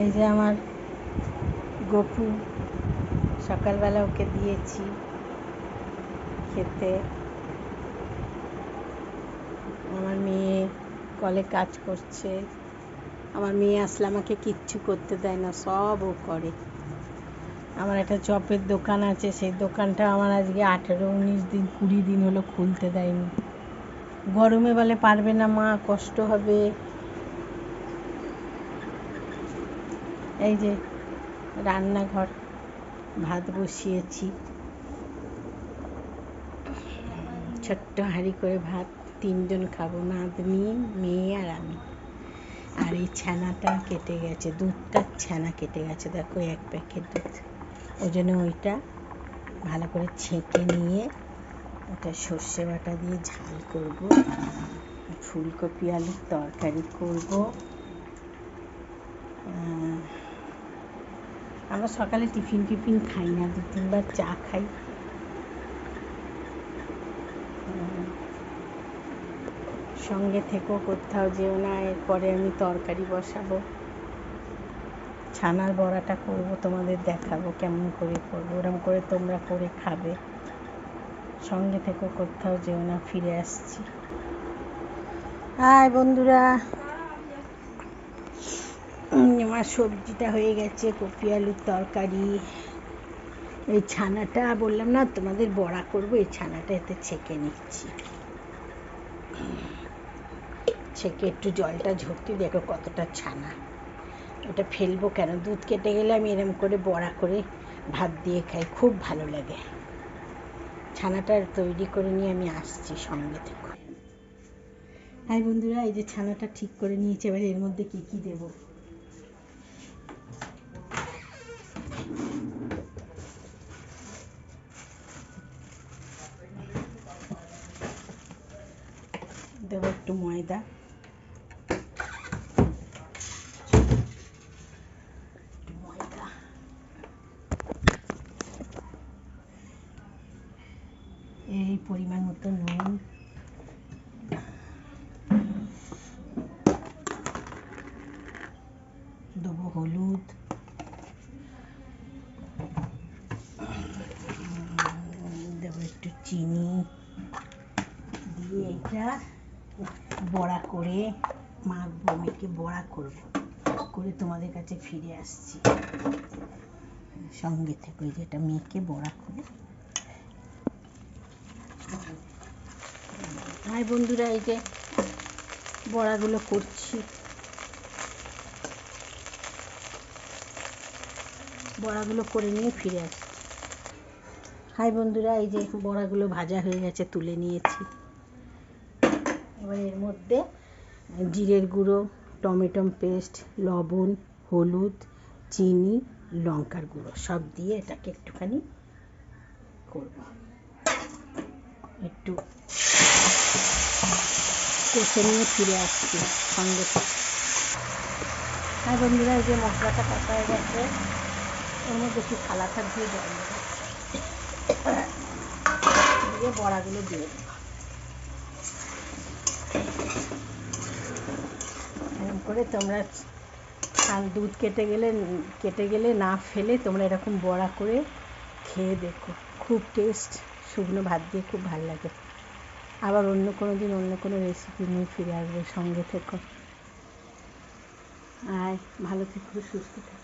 এই যে আমার গপু, সকালবেলা ওকে দিয়েছি খেতে। আমার মেয়ে কলে কাজ করছে। আমার মেয়ে আসলে আমাকে কিচ্ছু করতে দেয় না, সব ও করে। আমার একটা চপের দোকান আছে, সেই দোকানটা আমার আজকে আঠেরো, উনিশ দিন, কুড়ি দিন হলো খুলতে দেয়নি। গরমে বলে পারবে না, মা কষ্ট হবে। এই যে রান্নাঘর, ভাত বসিয়েছি। ছোট্ট হাঁড়ি করে ভাত, তিনজন খাব, নাতনি, মেয়ে আর আমি। আর এই ছানাটা কেটে গেছে দুধটার ছানা কেটে গেছে, দেখো এক প্যাকেট দুধ। ওই জন্য ওইটা ভালো করে ছেঁকে নিয়ে ওটা সর্ষে বাটা দিয়ে ঝাল করব। ফুলকপি, আলুর তরকারি করব। আমরা সকালে টিফিন টিফিন খাই না, দু তিনবার চা খাই। সঙ্গে থেকেও কোথাও যেও না, এরপরে আমি তরকারি বসাবো। ছানার বড়াটা করব, তোমাদের দেখাবো কেমন করে করব, ওরম করে তোমরা করে খাবে। সঙ্গে থেকেও কোথাও যেও না, ফিরে আসছি। হাই বন্ধুরা। আমার সবজিটা হয়ে গেছে, কপি আলুর তরকারি। এই ছানাটা বললাম, না, তোমাদের বড়া করব, এই ছানাটা এতে ছেঁকে নিচ্ছি। ছেঁকে একটু জলটা ঝরতে, দেখো কতটা ছানা। ওটা ফেলব কেন? দুধ কেটে গেলে আমি এরম করে বড়া করে ভাত দিয়ে খাই, খুব ভালো লাগে। ছানাটা তৈরি করে নিয়ে আমি আসছি সঙ্গে থেকে। হাই বন্ধুরা, এই যে ছানাটা ঠিক করে নিয়েছি, এবার এর মধ্যে কি কি দেবো? দেবো একটু ময়দা। এই পরিমাণ মতো নুন। দেবো হলুদ। দেবো একটু চিনি। দিয়ে এটা বড়া করে মাখবো মেখে বড়া করব, করে তোমাদের কাছে ফিরে আসছি। সঙ্গে থেকে ওই যেটা মেখে বড়া করে। ভাই বন্ধুরা, এই যে বড়াগুলো করছি। বড়াগুলো করে নিয়ে ফিরে আসছি। হাই বন্ধুরা, এই যে বড়াগুলো ভাজা হয়ে গেছে, তুলে নিয়েছি। এবার এর মধ্যে জিরের গুঁড়ো, টমেটো পেস্ট, লবণ, হলুদ, চিনি, লঙ্কার গুঁড়ো, সব দিয়ে এটাকে একটুখানি করব। একটু কষে নিয়ে ফিরে আসছি সঙ্গে। হ্যাঁ বন্ধুরা, এই যে মশলাটা কষা হয়ে গেছে ওর মধ্যে একটু থালাটা দিয়ে জল দিয়ে বড়াগুলো দিয়ে দেবো এরকম করে তোমরা দুধ কেটে গেলে কেটে গেলে না ফেলে তোমরা এরকম বড়া করে খেয়ে দেখো। খুব টেস্ট শুকনো ভাত দিয়ে খুব ভালো লাগে। আবার অন্য কোনো দিন অন্য কোনো রেসিপি নিয়ে ফিরে আসবে সঙ্গে থেকো। আর ভালো থেকো, সুস্থ থেকো।